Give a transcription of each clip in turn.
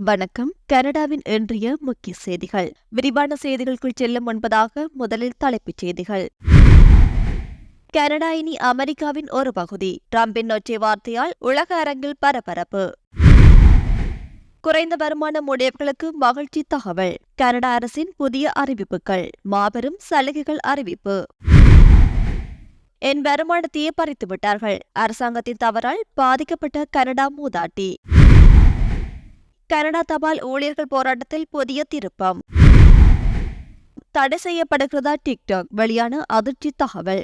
வணக்கம். கனடாவின் இன்றைய முக்கிய செய்திகள். விரிவான செய்திகளுக்குள் செல்லும் முன்பதாக முதலில் தலைப்புச் செய்திகள். கனடா இனி அமெரிக்காவின் ஒரு பகுதி. டிரம்பின் ஒற்றை வார்த்தையால் உலக அரங்கில் பரபரப்பு. குறைந்த வருமானம் உடையவர்களுக்கு மகிழ்ச்சி தகவல். கனடா அரசின் புதிய அறிவிப்புகள். மாபெரும் சலுகைகள் அறிவிப்பு. என் வருமானத்தையே பறித்து விட்டார்கள் அரசாங்கத்தின் தவறால் பாதிக்கப்பட்ட கனடா மூதாட்டி. கனடா தபால் ஊழியர்கள் போராட்டத்தில் புதிய திருப்பம். தடை செய்யப்படுகிறதா டிக்டாக் வெளியான அதிர்ச்சி தகவல்.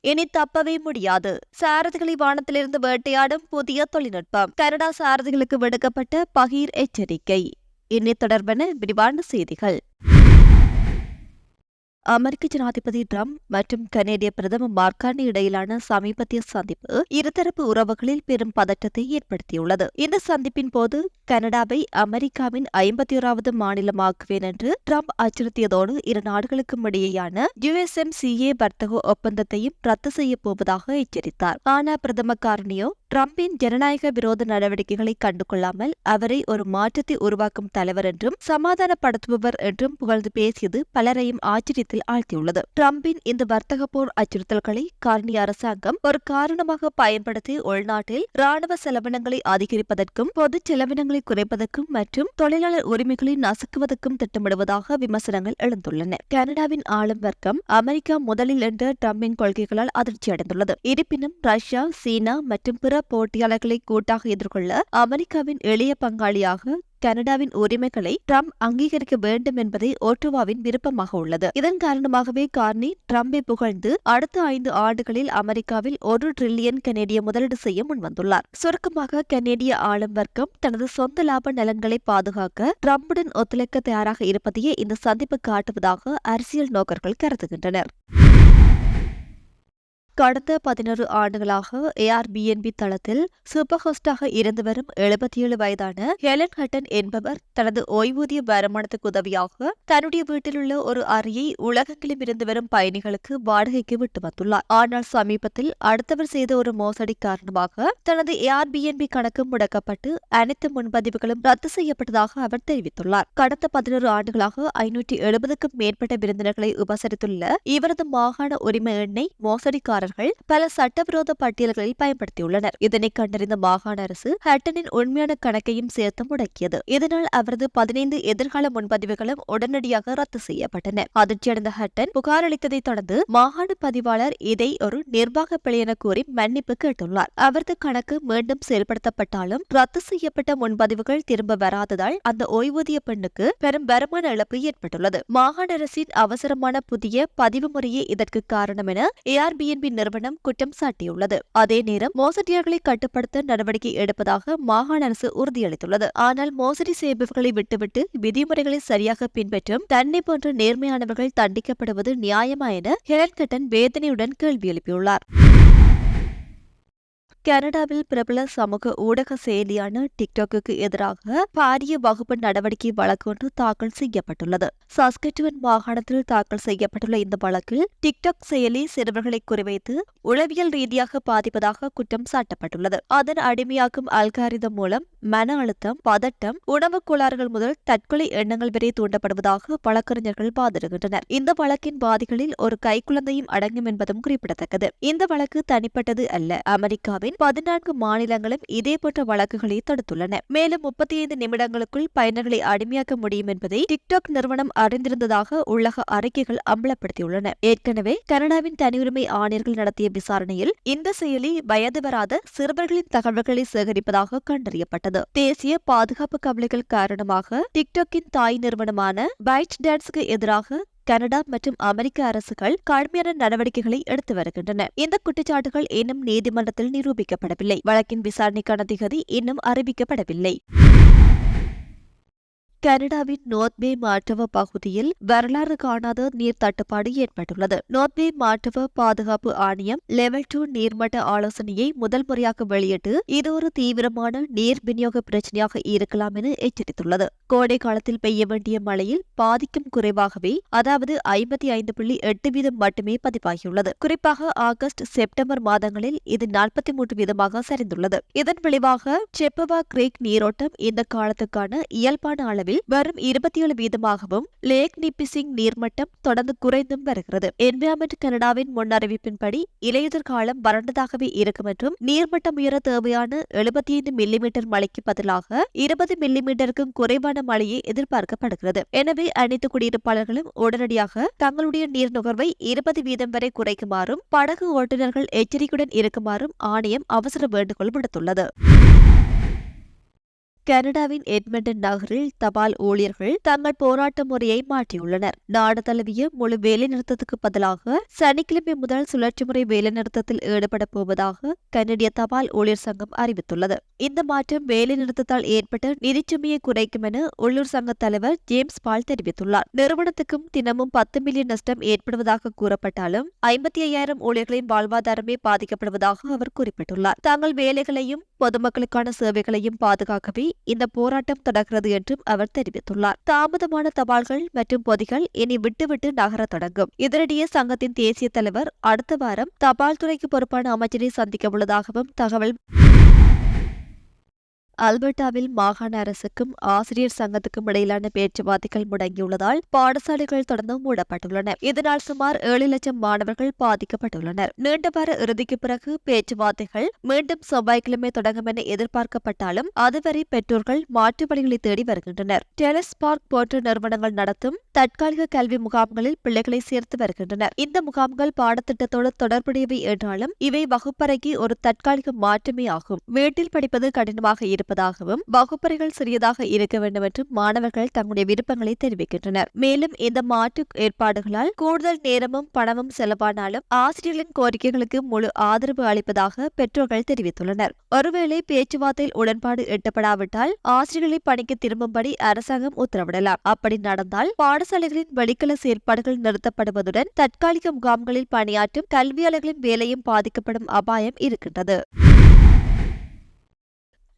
இனி தப்பவே முடியாது. சாரதிகளை வானத்திலிருந்து வேட்டையாடும் புதிய தொழில்நுட்பம். கனடா சாரதிகளுக்கு விடுக்கப்பட்ட பகீர் எச்சரிக்கை. இனி தொடர்பான விரிவான செய்திகள். அமெரிக்க ஜனாதிபதி ட்ரம்ப் மற்றும் கனேடிய பிரதமர் மார்கானி இடையிலான சமீபத்திய சந்திப்பு இருதரப்பு உறவுகளில் பெரும் பதற்றத்தை ஏற்படுத்தியுள்ளது. இந்த சந்திப்பின் போது கனடாவை அமெரிக்காவின் ஐம்பத்தி ஓராவது மாநிலமாக்குவேன் என்று ட்ரம்ப் அச்சுறுத்தியதோடு இரு நாடுகளுக்கும் இடையேயான யுஎஸ்எம்சிஏ வர்த்தக ஒப்பந்தத்தையும் ரத்து செய்யப் போவதாக எச்சரித்தார். ஆனால் பிரதமர் கார்னியோ ட்ரம்பின் ஜனநாயக விரோத நடவடிக்கைகளை கண்டுகொள்ளாமல் அவரை ஒரு மாற்றத்தை உருவாக்கும் தலைவர் என்றும் சமாதானப்படுத்துபவர் என்றும் புகழ்ந்து பேசியது பலரையும் ஆச்சரியத்தில் ஆழ்த்தியுள்ளது. ட்ரம்பின் இந்த வர்த்தக போர் அச்சுறுத்தல்களை காரணி அரசாங்கம் ஒரு காரணமாக பயன்படுத்தி உள்நாட்டில் ராணுவ செலவினங்களை அதிகரிப்பதற்கும் பொது செலவினங்களை குறைப்பதற்கும் மற்றும் தொழிலாளர் உரிமைகளை நசுக்குவதற்கும் திட்டமிடுவதாக விமர்சனங்கள் எழுந்துள்ளன. கனடாவின் ஆளும் வர்க்கம் அமெரிக்கா முதலில் என்ற ட்ரம்பின் கொள்கைகளால் அதிர்ச்சியடைந்துள்ளது. இருப்பினும் ரஷ்யா சீனா மற்றும் பிற போட்டியாளர்களை கூட்டாக எதிர்கொள்ள அமெரிக்காவின் எளிய பங்காளியாக கனடாவின் உரிமைகளை ட்ரம்ப் அங்கீகரிக்க வேண்டும் என்பதே ஓட்டோவாவின் விருப்பமாக உள்ளது. இதன் காரணமாகவே கார்னி ட்ரம்பை புகழ்ந்து அடுத்த ஐந்து ஆண்டுகளில் அமெரிக்காவில் ஒரு டிரில்லியன் கனேடிய முதலீடு செய்ய முன்வந்துள்ளார். சுருக்கமாக கனேடிய ஆளும் வர்க்கம் தனது சொந்த லாப நலன்களை பாதுகாக்க ட்ரம்புடன் ஒத்துழைக்க தயாராக இருப்பதையே இந்த சந்திப்பு காட்டுவதாக அரசியல் நோக்கர்கள் கருதுகின்றனர். கடந்த பதினொரு ஆண்டுகளாக ஏஆர்பிஎன்பி தளத்தில் சூப்பர் ஹோஸ்டாக இருந்து வரும் எழுபத்தி ஏழு வயதான ஹெலன் ஹட்டன் என்பவர் தனது ஓய்வூதிய வருமானத்துக்கு உதவியாக தன்னுடைய வீட்டில் உள்ள ஒரு அறையை உலகெங்கிலும் இருந்து வரும் பயணிகளுக்கு வாடகைக்கு விட்டு வந்துள்ளார். ஆனால் சமீபத்தில் அடுத்தவர் செய்த ஒரு மோசடி காரணமாக தனது ஏஆர்பிஎன்பி கணக்கு முடக்கப்பட்டு அனைத்து முன்பதிவுகளும் ரத்து செய்யப்பட்டதாக அவர் தெரிவித்துள்ளார். கடந்த பதினோரு ஆண்டுகளாக ஐநூற்றி எழுபதுக்கும் மேற்பட்ட விருந்தினர்களை உபசரித்துள்ள இவரது மாகாண உரிமை எண்ணை மோசடிக்காரர் அதிகாரிகள் பல சட்டவிரோத பட்டியல்களில் பயன்படுத்தியுள்ளனர். இதனை கண்டறிந்த மாகாண அரசு ஹட்டனின் உண்மையான கணக்கையும் சேர்த்து முடக்கியது. இதனால் அவரது பதினைந்து எதிர்கால முன்பதிவுகளும் உடனடியாக ரத்து செய்யப்பட்டன. அதிர்ச்சியடைந்த ஹட்டன் புகார் அளித்ததை தொடர்ந்து மாகாண பதிவாளர் இதை ஒரு நிர்வாக பிழை என கூறி மன்னிப்பு கேட்டுள்ளார். அவரது கணக்கு மீண்டும் செயல்படுத்தப்பட்டாலும் ரத்து செய்யப்பட்ட முன்பதிவுகள் திரும்ப வராததால் அந்த ஓய்வூதிய பெண்ணுக்கு பெரும் வருமான இழப்பு ஏற்பட்டுள்ளது. மாகாண அரசின் அவசரமான புதிய பதிவு முறையே இதற்கு காரணம் என ஏஆர்பிஎன்பி நிறுவனம் குற்றம் சாட்டியுள்ளது. அதே நேரம் மோசடியாளர்களை கட்டுப்படுத்த நடவடிக்கை எடுப்பதாக மாகாண அரசு உறுதியளித்துள்ளது. ஆனால் மோசடி செய்பவர்களை விட்டுவிட்டு விதிமுறைகளை சரியாக பின்பற்றும் தன்னை போன்ற நேர்மையானவர்கள் தண்டிக்கப்படுவது நியாயமா என ஹெலன் கட்டன் வேதனையுடன் கேள்வி எழுப்பியுள்ளார். கனடாவில் பிரபல சமூக ஊடக செயலியான டிக்டாக்கு எதிராக பாரிய வகுப்பு நடவடிக்கை வழக்கு ஒன்று தாக்கல் செய்யப்பட்டுள்ளது. சாஸ்கட்டுவன் மாகாணத்தில் தாக்கல் செய்யப்பட்டுள்ள இந்த வழக்கில் டிக்டாக் செயலி சிறுவர்களை குறிவைத்து உளவியல் ரீதியாக பாதிப்பதாக குற்றம் சாட்டப்பட்டுள்ளது. அதன் அடிமையாக்கும் அல்காரிதம் மூலம் மன அழுத்தம் பதட்டம் உணவு கோளாறுகள் முதல் தற்கொலை எண்ணங்கள் வரை தூண்டப்படுவதாக வழக்கறிஞர்கள் வாதிடுகின்றனர். இந்த வழக்கின் பாதிகளில் ஒரு கைக்குழந்தையும் அடங்கும் என்பதும் குறிப்பிடத்தக்கது. இந்த வழக்கு தனிப்பட்டது அல்ல. அமெரிக்காவின் பதினான்கு மாநிலங்களும் இதேபோன்ற வழக்குகளை தடுத்துள்ளன. மேலும் முப்பத்தி ஐந்து நிமிடங்களுக்குள் பயனர்களை அடிமையாக்க முடியும் என்பதை டிக்டாக் நிறுவனம் அறிந்திருந்ததாக உலக அறிக்கைகள் அம்பலப்படுத்தியுள்ளன. ஏற்கனவே கனடாவின் தனியுரிமை ஆணையர்கள் நடத்திய விசாரணையில் இந்த செயலி வயது வராத சிறுவர்களின் தகவல்களை சேகரிப்பதாக கண்டறியப்பட்டது. தேசிய பாதுகாப்பு கவலைகள் காரணமாக டிக்டாக்கின் தாய் நிறுவனமான பைட் டான்ஸுக்கு எதிராக கனடா மற்றும் அமெரிக்க அரசுகள் கடுமையான நடவடிக்கைகளை எடுத்து வருகின்றன. இந்த குற்றச்சாட்டுகள் இன்னும் நீதிமன்றத்தில் நிரூபிக்கப்படவில்லை. வழக்கின் விசாரணைக்கான திகதி இன்னும் அறிவிக்கப்படவில்லை. கனடாவின் நோர்த்பே மாற்றவ பகுதியில் வரலாறு காணாத நீர் தட்டுப்பாடு ஏற்பட்டுள்ளது. நோர்த்பே மாற்றவ பாதுகாப்பு ஆணையம் லெவல் டூ நீர்மட்ட ஆலோசனையை முதல் முறையாக வெளியிட்டு இது ஒரு தீவிரமான நீர் விநியோக பிரச்சனையாக இருக்கலாம் என எச்சரித்துள்ளது. கோடை காலத்தில் பெய்ய வேண்டிய மழையில் பாதிக்கும் குறைவாகவே அதாவது ஐம்பத்தி ஐந்து புள்ளி எட்டு வீதம் மட்டுமே பதிவாகியுள்ளது. குறிப்பாக ஆகஸ்ட் செப்டம்பர் மாதங்களில் இது நாற்பத்தி மூன்று வீதமாக சரிந்துள்ளது. இதன் விளைவாக செப்பவா கிரேக் நீரோட்டம் இந்த காலத்துக்கான இயல்பான அளவில் வரும் இருபத்தி ஏழு வீதமாகவும் லேக் நிப்பிசிங் நீர்மட்டம் தொடர்ந்து குறைந்தும் வருகிறது. என்விரான்மெண்ட் கனடாவின் முன்னறிவிப்பின்படி இலையுதிர் காலம் வறண்டதாகவே இருக்கும் என்றும் நீர்மட்டம் உயர தேவையான எழுபத்தி ஐந்து மில்லிமீட்டர் மழைக்கு பதிலாக இருபது மில்லிமீட்டருக்கும் குறைவான மழையே எதிர்பார்க்கப்படுகிறது. எனவே அனைத்து குடியிருப்பாளர்களும் உடனடியாக தங்களுடைய நீர் நுகர்வை இருபது வீதம் வரை குறைக்குமாறும் படகு ஓட்டுநர்கள் எச்சரிக்கையுடன் இருக்குமாறும் ஆணையம் அவசர வேண்டுகோள் விடுத்துள்ளது. கனடாவின் எட்மண்டன் நகரில் தபால் ஊழியர்கள் தங்கள் போராட்ட முறையை மாற்றியுள்ளனர். நாடு தழுவிய முழு வேலைநிறுத்தத்துக்கு பதிலாக சனிக்கிழமை முதல் சுழற்சி முறை வேலைநிறுத்தத்தில் ஈடுபட போவதாக கனடிய தபால் ஊழியர் சங்கம் அறிவித்துள்ளது. இந்த மாற்றம் வேலைநிறுத்தத்தால் ஏற்பட்ட நிதிச்சுமையை குறைக்கும் என உள்ளூர் சங்க தலைவர் ஜேம்ஸ் பால் தெரிவித்துள்ளார். நிறுவனத்துக்கும் தினமும் பத்து மில்லியன் நஷ்டம் ஏற்படுவதாக கூறப்பட்டாலும் ஐம்பத்தி ஐயாயிரம் ஊழியர்களின் வாழ்வாதாரமே பாதிக்கப்படுவதாக அவர் குறிப்பிட்டுள்ளார். தங்கள் வேலைகளையும் பொதுமக்களுக்கான சேவைகளையும் பாதுகாக்கவே இந்த போராட்டம் தொடர்கிறது என்றும் அவர் தெரிவித்துள்ளார். தாமதமான தபால்கள் மற்றும் பொதிகள் இனி விட்டுவிட்டு நகரத் தொடங்கும். இதனிடையே சங்கத்தின் தேசிய தலைவர் அடுத்த வாரம் தபால் துறைக்கு பொறுப்பான அமைச்சரை சந்திக்க உள்ளதாகவும் தகவல் அல்பர்டாவில் மாகாண அரசுக்கும் ஆசிரியர் சங்கத்துக்கும் இடையிலான பேச்சுவார்த்தைகள் முடங்கியுள்ளதால் பாடசாலைகள் தொடர்ந்து மூடப்பட்டுள்ளன. இதனால் சுமார் ஏழு லட்சம் மாணவர்கள் பாதிக்கப்பட்டுள்ளனர். நீண்ட வார இறுதிக்கு பிறகு பேச்சுவார்த்தைகள் மீண்டும் செவ்வாய்க்கிழமை தொடங்கும் என எதிர்பார்க்கப்பட்டாலும் அதுவரை பெற்றோர்கள் மாற்று வழிகளை தேடி வருகின்றனர். டெலஸ் பார்க் போன்ற நிறுவனங்கள் நடத்தும் தற்காலிக கல்வி முகாம்களில் பிள்ளைகளை சேர்த்து வருகின்றனர். இந்த முகாம்கள் பாடத்திட்டத்தோடு தொடர்புடையவை என்றாலும் இவை வகுப்பறைக்கு ஒரு தற்காலிக மாற்றமே ஆகும். வீட்டில் படிப்பது கடினமாக இருக்கும் இருப்பதாகவும் வகுப்பறைகள் சிறியதாக இருக்க வேண்டும் என்றும் மாணவர்கள் தங்களுடைய விருப்பங்களை தெரிவிக்கின்றனர். மேலும் இந்த மாற்று ஏற்பாடுகளால் கூடுதல் நேரமும் பணமும் செலவானாலும் ஆசிரியர்களின் கோரிக்கைகளுக்கு முழு ஆதரவு அளிப்பதாக பெற்றோர்கள் தெரிவித்துள்ளனர். ஒருவேளை பேச்சுவார்த்தையில் உடன்பாடு எட்டப்படாவிட்டால் ஆசிரியர்களை பணிக்கு திரும்பும்படி அரசாங்கம் உத்தரவிடலாம். அப்படி நடந்தால் பாடசாலைகளின் வெளிக்கல செயற்பாடுகள் நிறுத்தப்படுவதுடன் தற்காலிக முகாம்களில் பணியாற்றும் கல்வியாளர்களின் வேலையும் பாதிக்கப்படும் அபாயம் இருக்கின்றது.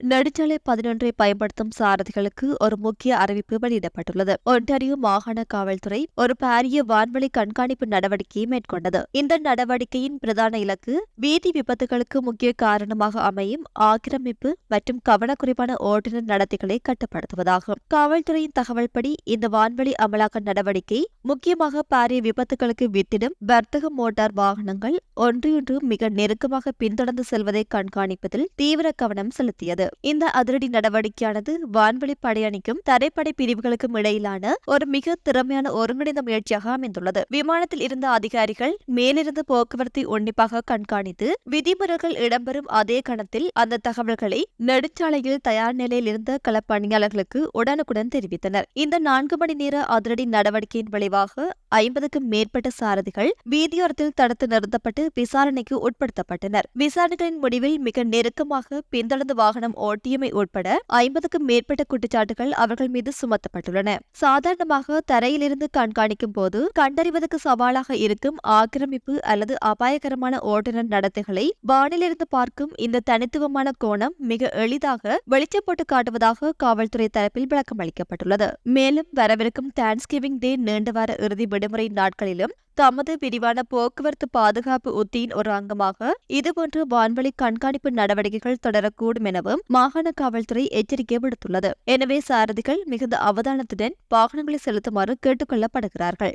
நெடுஞ்சாலை பதினொன்றை பயன்படுத்தும் சாரதிகளுக்கு ஒரு முக்கிய அறிவிப்பு வெளியிடப்பட்டுள்ளது. ஒன்டாரியோ மாகாண காவல்துறை ஒரு பாரிய வான்வழி கண்காணிப்பு நடவடிக்கையை மேற்கொண்டது. இந்த நடவடிக்கையின் பிரதான இலக்கு வீதி விபத்துகளுக்கு முக்கிய காரணமாக அமையும் ஆக்கிரமிப்பு மற்றும் கவனக்குறைவான ஓட்டுநர் நடத்தைகளை கட்டுப்படுத்துவதாகும். காவல்துறையின் தகவல்படி இந்த வான்வழி அமலாக்க நடவடிக்கை முக்கியமாக பாரிய விபத்துகளுக்கு வித்திடும் வர்த்தக மோட்டார் வாகனங்கள் ஒன்றையொன்று மிக நெருக்கமாக பின்தொடர்ந்து செல்வதை கண்காணிப்பதில் தீவிர கவனம் செலுத்தியது. இந்த அதிரடி நடவடிக்கையானது வான்வெளி படையணிக்கும் தரைப்படை பிரிவுகளுக்கும் இடையிலான ஒரு மிக திறமையான ஒருங்கிணைந்த முயற்சியாக அமைந்துள்ளது. விமானத்தில் இருந்த அதிகாரிகள் மேலிருந்து போக்குவரத்தை உன்னிப்பாக கண்காணித்து விதிமுறைகள் இடம்பெறும் அதே கணத்தில் அந்த தகவல்களை நெடுஞ்சாலையில் தயார் நிலையில் இருந்த களப்பணியாளர்களுக்கு உடனுக்குடன் தெரிவித்தனர். இந்த நான்கு மணி நேர அதிரடி நடவடிக்கையின் விளைவாக ஐம்பதுக்கும் மேற்பட்ட சாரதிகள் வீதியோரத்தில் தடுத்து நிறுத்தப்பட்டு விசாரணைக்கு உட்படுத்தப்பட்டனர். விசாரணைகளின் முடிவில் மிக நெருக்கமாக பின்தொடர்ந்து வாகனம் ஓட்டியமை உட்பட ஐம்பதுக்கும் மேற்பட்ட குற்றச்சாட்டுகள் அவர்கள் மீது சுமத்தப்பட்டுள்ளன. சாதாரணமாக தரையிலிருந்து கண்காணிக்கும் போது கண்டறிவதற்கு சவாலாக இருக்கும் ஆக்கிரமிப்பு அல்லது அபாயகரமான ஓட்டுநர் நடத்தைகளை வானிலிருந்து பார்க்கும் இந்த தனித்துவமான கோணம் மிக எளிதாக வெளிச்சம் போட்டு காட்டுவதாக காவல்துறை தரப்பில் விளக்கம் அளிக்கப்பட்டுள்ளது மேலும் வரவிருக்கும் தேங்க்ஸ்கிவிங் டே நீண்ட வார இறுதி விடுமுறை நாட்களிலும் தமது விரிவான போக்குவரத்து பாதுகாப்பு உத்தியின் ஒரு அங்கமாக இதுபோன்ற வான்வழி கண்காணிப்பு நடவடிக்கைகள் தொடரக்கூடும் எனவும் மாகாண காவல்துறை எச்சரிக்கை விடுத்துள்ளது. எனவே சாரதிகள் மிகுந்த அவதானத்துடன் வாகனங்களை செலுத்துமாறு கேட்டுக்கொள்ளப்படுகிறார்கள்.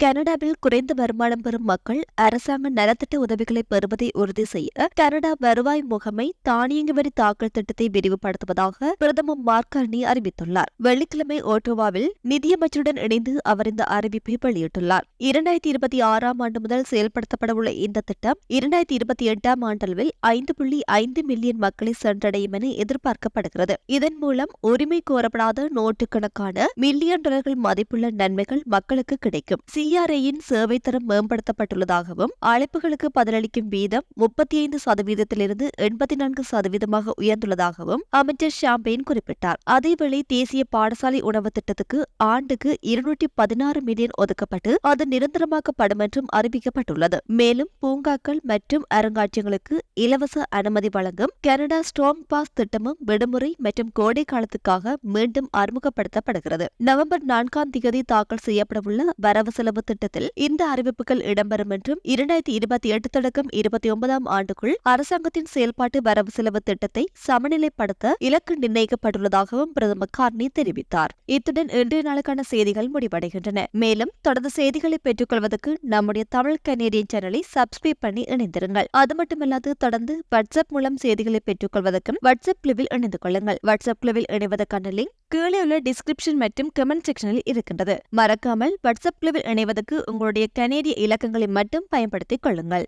கனடாவில் குறைந்த வருமானம் பெறும் மக்கள் அரசாங்க நலத்திட்ட உதவிகளை பெறுவதை உறுதி செய்ய கனடா வருவாய் முகமை தானியங்கி வரி தாக்கல் திட்டத்தை விரிவுபடுத்துவதாக பிரதமர் மார்கர்னி அறிவித்துள்ளார். வெள்ளிக்கிழமை ஓட்டோவாவில் நிதியமைச்சருடன் இணைந்து அவர் இந்த அறிவிப்பை வெளியிட்டுள்ளார். இரண்டாயிரத்தி இருபத்தி ஆறாம் ஆண்டு முதல் செயல்படுத்தப்படவுள்ள இந்த திட்டம் இரண்டாயிரத்தி இருபத்தி எட்டாம் ஆண்டளவில் ஐந்து புள்ளி ஐந்து மில்லியன் மக்களை சென்றடையும் என எதிர்பார்க்கப்படுகிறது. இதன் மூலம் உரிமை கோரப்படாத நோட்டுக்கணக்கான மில்லியன் டாலர்கள் மதிப்புள்ள நன்மைகள் மக்களுக்கு கிடைக்கும். சி சிஆர்ஏயின் சேவை தரம் மேம்படுத்தப்பட்டுள்ளதாகவும் அழைப்புகளுக்கு பதிலளிக்கும் வீதம் முப்பத்தி ஐந்து சதவீதத்திலிருந்து எண்பத்தி நான்கு சதவீதமாக உயர்ந்துள்ளதாகவும் அமைச்சர் ஷாம்பெயின் குறிப்பிட்டார். அதேவேளை தேசிய பாடசாலை உணவு திட்டத்துக்கு ஆண்டுக்கு இருநூற்றி பதினாறு மில்லியன் ஒதுக்கப்பட்டு அது நிரந்தரமாக்கப்படும் என்றும் அறிவிக்கப்பட்டுள்ளது. மேலும் பூங்காக்கள் மற்றும் அருங்காட்சியங்களுக்கு இலவச அனுமதி வழங்கும் கனடா ஸ்ட்ராங் பாஸ் திட்டமும் விடுமுறை மற்றும் கோடை காலத்துக்காக மீண்டும் அறிமுகப்படுத்தப்படுகிறது. நவம்பர் நான்காம் தேதி தாக்கல் செய்யப்படவுள்ள வரவு செலவு திட்டத்தில் இந்த அறிவிப்புகள் இடம்பெறும் என்றும் இரண்டாயிரத்தி இருபத்தி எட்டு தொடக்கம் இருபத்தி ஒன்பதாம் ஆண்டுக்குள் அரசாங்கத்தின் செயல்பாட்டு வரவு செலவு திட்டத்தை சமநிலைப்படுத்த இலக்கு நிர்ணயிக்கப்பட்டுள்ளதாகவும் பிரதமர் கார்னி தெரிவித்தார். இத்துடன் இன்றைய நாளுக்கான செய்திகள் முடிவடைகின்றன. மேலும் தொடர்ந்து செய்திகளை பெற்றுக்கொள்வதற்கு நம்முடைய தமிழ் கனேடியன் சேனலை சப்ஸ்கிரைப் பண்ணி இணைந்திருங்கள். அது மட்டுமல்லாது தொடர்ந்து வாட்ஸ்அப் மூலம் செய்திகளை பெற்றுக்கொள்வதற்கும் வாட்ஸ்அப் குழுவில் இணைந்து கொள்ளுங்கள். வாட்ஸ்அப் குழுவில் இணைவதற்கான லிங்க் கீழே உள்ள டிஸ்கிரிப்ஷன் மற்றும் கமெண்ட் செக்ஷனில் இருக்கின்றது. மறக்காமல் வாட்ஸ்அப் குழுவில் இணைவதற்கு உங்களுடைய கனேடிய இலக்கங்களை மட்டும் பயன்படுத்திக் கொள்ளுங்கள்.